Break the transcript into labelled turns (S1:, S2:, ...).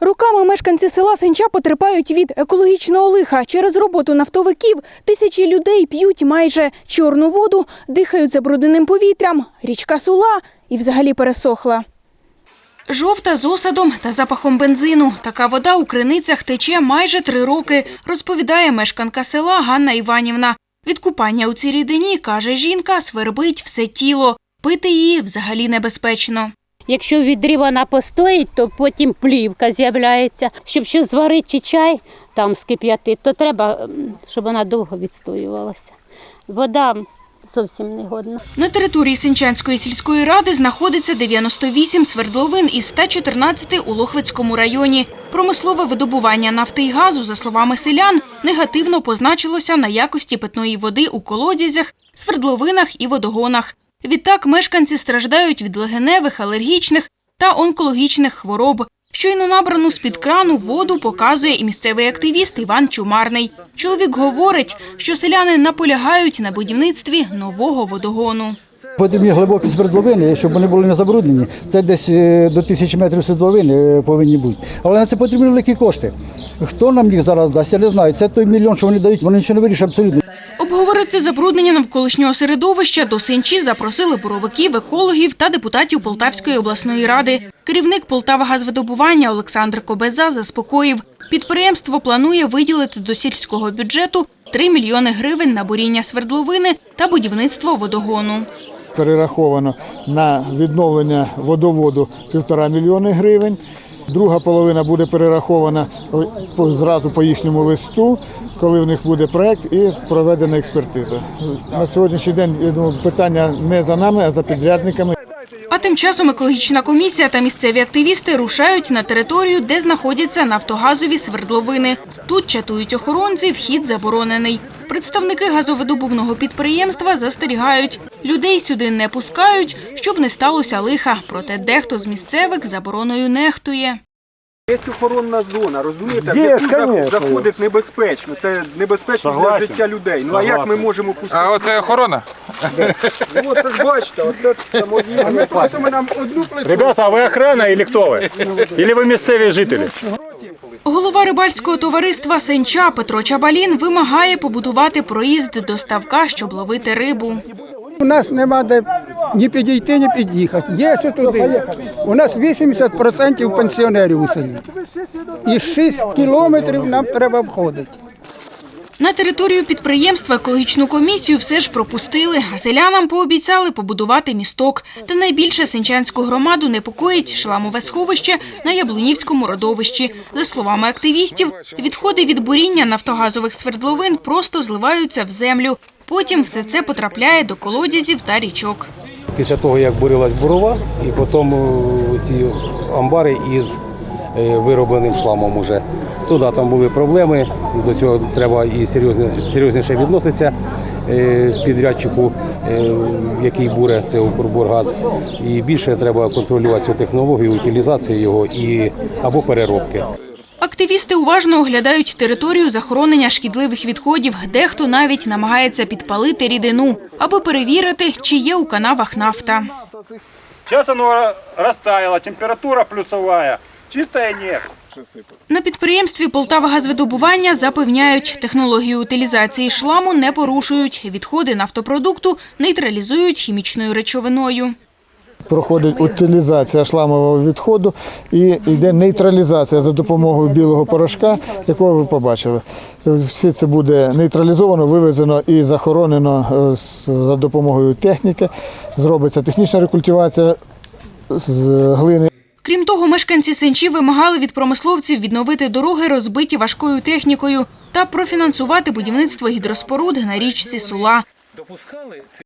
S1: Руками мешканці села Сенча потерпають від екологічного лиха. Через роботу нафтовиків тисячі людей п'ють майже чорну воду, дихають забрудненим повітрям. Річка Сула і взагалі пересохла. Жовта з осадом та запахом бензину. Така вода у криницях тече майже три роки, розповідає мешканка села Ганна Іванівна. Від купання у цій рідині, каже жінка, свербить все тіло. Пити її взагалі небезпечно.
S2: Якщо в відрі вона постоїть, то потім плівка з'являється. Щоб щось зварити чи чай там скип'яти, то треба, щоб вона довго відстоювалася. Вода зовсім не годна.
S1: На території Сенчанської сільської ради знаходиться 98 свердловин із 114 у Лохвицькому районі. Промислове видобування нафти і газу, за словами селян, негативно позначилося на якості питної води у колодязях, свердловинах і водогонах. Відтак мешканці страждають від легеневих, алергічних та онкологічних хвороб. Щойно набрану з-під крану воду показує і місцевий активіст Іван Чумарний. Чоловік говорить, що селяни наполягають на будівництві нового водогону.
S3: Потрібні глибокі свердловини, щоб вони були не забруднені. Це десь е, до тисячі метрів свердловини е, повинні бути. Але на це потрібні великі кошти. Хто нам їх зараз дасть, я не знаю. Це той мільйон, що вони дають, вони нічого не вирішать абсолютно.
S1: Обговорити забруднення навколишнього середовища до Сенчі запросили буровиків, екологів та депутатів Полтавської обласної ради. Керівник Полтавагазвидобування Олександр Кобеза заспокоїв, підприємство планує виділити до сільського бюджету 3 мільйони гривень на буріння свердловини та будівництво водогону.
S4: перераховано на відновлення водоводу півтора мільйони гривень. Друга половина буде перерахована зразу по їхньому листу, коли в них буде проект і проведена експертиза. На сьогоднішній день я думаю, питання не за нами, а за підрядниками.
S1: А тим часом екологічна комісія та місцеві активісти рушають на територію, де знаходяться нафтогазові свердловини. Тут чатують охоронці, вхід заборонений. Представники газовидобувного підприємства застерігають, людей сюди не пускають, щоб не сталося лиха. Проте дехто з місцевих забороною нехтує.
S5: Є охоронна зона, розумієте, в
S6: Є,
S5: яку
S6: конечно,
S5: заходить небезпечно. Це небезпечно
S6: Согласен.
S5: для життя людей. Ну а як ми можемо пустити?
S7: А оце охорона?
S5: Ну, от ви ж бачите, оце самовільно. Ми нам одну плиту.
S6: Ребята, а ви охрана или хто ви? Или ви місцеві жителі?
S1: Голова рибальського товариства Сенча Петро Чабалін вимагає побудувати проїзд до ставка, щоб ловити рибу.
S8: У нас нема де ні підійти, ні під'їхати. Є що туди. У нас 80% пенсіонерів у селі. І 6 кілометрів нам треба обходити.
S1: На територію підприємства екологічну комісію все ж пропустили, а селянам пообіцяли побудувати місток. Та найбільше сенчанську громаду непокоїть шламове сховище на Яблунівському родовищі. За словами активістів, відходи від буріння нафтогазових свердловин просто зливаються в землю. Потім все це потрапляє до колодязів та річок.
S9: Після того, як бурилась бурова, і потім е, ці амбари із е, виробленим шламом уже. Туди там були проблеми, до цього треба і серйозніше відноситися е, підрядчику, який буре, це Укрбургаз. І більше треба контролювати цю технологію, утилізації його і або переробки.
S1: Активісти уважно оглядають територію захоронення шкідливих відходів. Дехто навіть намагається підпалити рідину, аби перевірити, чи є у канавах нафта.
S6: Зараз воно розтаяло, температура плюсова, чистая нефть.
S1: На підприємстві Полтавагазвидобування запевняють, технологію утилізації шламу не порушують. Відходи нафтопродукту нейтралізують хімічною речовиною.
S4: Проходить утилізація шламового відходу і йде нейтралізація за допомогою білого порошка, якого ви побачили. Все це буде нейтралізовано, вивезено і захоронено е, за допомогою техніки. Зробиться технічна рекультивація з глини.
S1: Крім того, мешканці Сенчі вимагали від промисловців відновити дороги, розбиті важкою технікою, та профінансувати будівництво гідроспоруд на річці Сула.